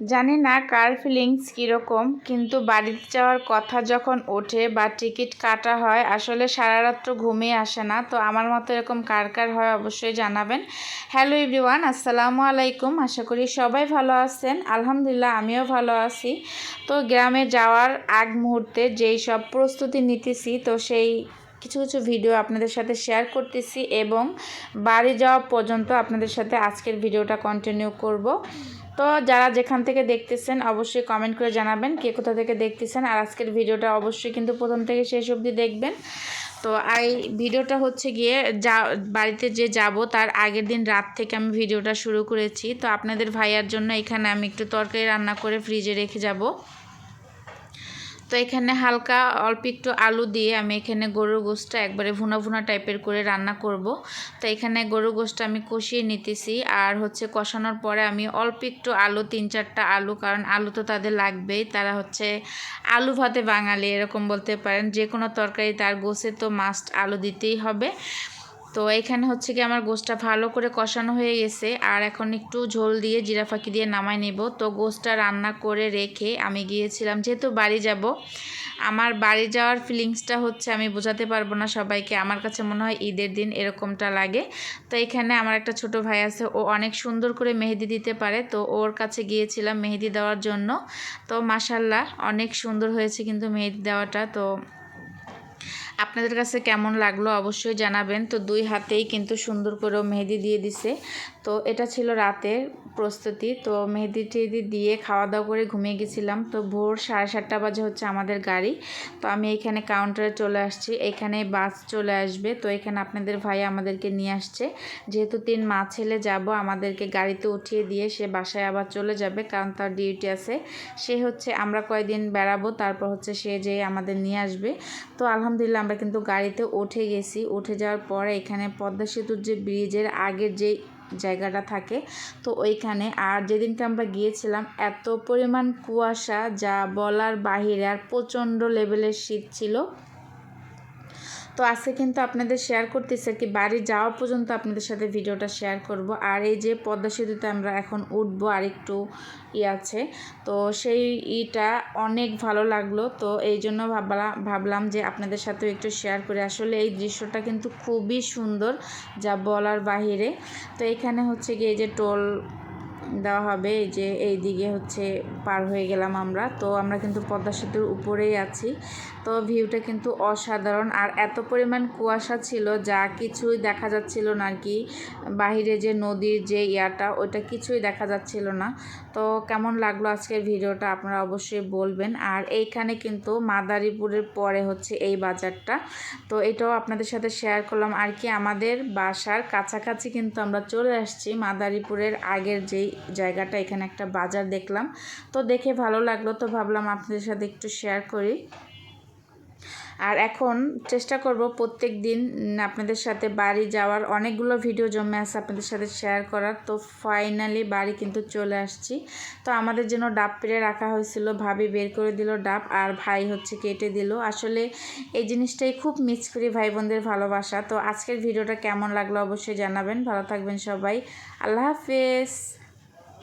জানি না কার ফিলিংস কীরকম, কিন্তু বাড়িতে যাওয়ার কথা যখন ওঠে বা টিকিট কাটা হয়, আসলে সারা রাত্র ঘুমিয়ে আসে না। তো আমার মতো এরকম কার কার হয় অবশ্যই জানাবেন। হ্যালো এভরিওয়ান আসসালামু আলাইকুম। আশা করি সবাই ভালো আছেন। আলহামদুলিল্লাহ, আমিও ভালো আছি। তো গ্রামে যাওয়ার আগ মুহূর্তে যেই সব প্রস্তুতি নিতেছি, তো সেই কিছু কিছু ভিডিও আপনাদের সাথে শেয়ার করতেছি এবং বাড়ি যাওয়া পর্যন্ত আপনাদের সাথে আজকের ভিডিওটা কন্টিনিউ করব। তো যারা যেখান থেকে দেখতেছেন, অবশ্যই কমেন্ট করে জানাবেন কে কোথা থেকে দেখতেছেন। আর আজকের ভিডিওটা অবশ্যই কিন্তু প্রথম থেকে শেষ অবধি দেখবেন। তো এই ভিডিওটা হচ্ছে গিয়ে যা, বাড়িতে যে যাব, তার আগের দিন রাত থেকে আমি ভিডিওটা শুরু করেছি। তো আপনাদের ভাইয়ার জন্য এখানে আমি একটু তরকারি রান্না করে ফ্রিজে রেখে যাব। তো এখানে হালকা অল্প একটু আলু দিয়ে আমি এখানে গরুর গোশটা একবারে ভুনা ভুনা টাইপের করে রান্না করব। তো এখানে গরুর গোশটা আমি কষিয়ে নিতেছি আর হচ্ছে কষানোর পরে আমি অল্প একটু আলু, তিন চারটা আলু, কারণ আলু তো তাদের লাগবেই। তারা হচ্ছে আলু ভাতে বাঙালি, এরকম বলতে পারেন। যে কোনো তরকারি তার গোসে তো মাস্ট আলু দিতেই হবে। তো এখানে হচ্ছে কি আমার গোসটা ভালো করে কষানো হয়ে গেছে। আর এখন একটু ঝোল দিয়ে জিরা ফাঁকি দিয়ে নামাই নেব। তো গোসটা রান্না করে রেখে আমি গিয়েছিলাম, যেহেতু বাড়ি যাব, আমার বাড়ি যাওয়ার ফিলিংসটা হচ্ছে আমি বোঝাতে পারব না সবাইকে। আমার কাছে মনে হয় ঈদের দিন এরকমটা লাগে। তো এখানে আমার একটা ছোট ভাই আছে, ও অনেক সুন্দর করে মেহেদি দিতে পারে। তো ওর কাছে গিয়েছিলাম মেহেদি দেওয়ার জন্য। তো মাসাল্লাহ অনেক সুন্দর হয়েছে কিন্তু মেহেদি দেওয়াটা। তো আপনাদের কাছে কেমন লাগল অবশ্যই জানাবেন। তো দুই হাতেই কিন্তু সুন্দর করেও মেহেদি দিয়ে দিছে। তো এটা ছিল রাতের প্রস্তুতি। তো মেহেদি টেহেদি দিয়ে খাওয়া দাওয়া করে ঘুমিয়ে গেছিলাম। তো ভোর সাড়ে সাতটা বাজে হচ্ছে আমাদের গাড়ি। তো আমি এখানে কাউন্টারে চলে আসছি। এখানে বাস চলে আসবে। তো এখানে আপনাদের ভাই আমাদেরকে নিয়ে আসছে। যেহেতু তিন মা ছেলে যাব, আমাদেরকে গাড়িতে উঠিয়ে দিয়ে সে বাসায় আবার চলে যাবে, কারণ তার ডিউটি আছে। সে হচ্ছে, আমরা কয়দিন বেড়াবো, তারপর হচ্ছে সে যে আমাদের নিয়ে আসবে। তো আলহামদুলিল্লাহ, আমরা কিন্তু গাড়িতে উঠে গেছি। উঠে যাওয়ার পরে এখানে পদ্মা সেতুর যে ব্রিজের আগের যে জায়গাটা থাকে। তো ওইখানে আর যেদিনকে আমরা গিয়েছিলাম, এত পরিমাণ কুয়াশা যা বলার বাহিরে আর প্রচণ্ড লেভেলের শীত ছিল। তো আজকে কিন্তু আপনাদের শেয়ার করতেছি কি। বাড়ি যাওয়া পর্যন্ত আপনাদের সাথে ভিডিওটা শেয়ার করব। আর এই যে পদ্মা সেতুতে আমরা এখন উঠবো আর একটু ই আছে। তো সেই ইটা অনেক ভালো লাগল। তো এই জন্য ভাবলাম ভাবলাম যে আপনাদের সাথেও একটু শেয়ার করে। আসলে এই দৃশ্যটা কিন্তু খুবই সুন্দর যা বলার বাহিরে। তো এখানে হচ্ছে গিয়ে এই যে টোল দেওয়া হবে, এই যে এই দিকে হচ্ছে পার হয়ে গেলাম আমরা। তো আমরা কিন্তু পদ্মা সেতুর উপরেই আছি। তো ভিউটা কিন্তু অসাধারণ। আর এত পরিমাণ কুয়াশা ছিল, যা কিছুই দেখা যাচ্ছিল না কি। বাহিরে যে নদীর যে ইয়াটা, ওইটা কিছুই দেখা যাচ্ছিল না। তো কেমন লাগল আজকের ভিডিওটা আপনারা অবশ্যই বলবেন। আর এইখানে কিন্তু মাদারীপুরের পরে হচ্ছে এই বাজারটা। তো এটাও আপনাদের সাথে শেয়ার করলাম। আর কি আমাদের বাসার কাছাকাছি কিন্তু আমরা চলে আসছি মাদারীপুরের আগের যেই জায়গাটা, এখানে একটা বাজার দেখলাম। তো দেখে ভালো লাগল, তো ভাবলাম আপনাদের সাথে একটু শেয়ার করি। আর এখন চেষ্টা করব প্রত্যেক দিন আপনাদের সাথে বাড়ি যাওয়ার। অনেকগুলো ভিডিও জমে আছে আপনাদের সাথে শেয়ার করার। তো ফাইনালি বাড়ি কিন্তু চলে আসছি। তো আমাদের জন্য ডাব পেরে রাখা হয়েছিল, ভাবি বের করে দিল ডাব আর ভাই হচ্ছে কেটে দিল। আসলে এই জিনিসটাই খুব মিস করি ভাই বোনদের ভালোবাসা। তো আজকের ভিডিওটা কেমন লাগল অবশ্যই জানাবেন। ভালো থাকবেন সবাই। আল্লাহ হাফেজ।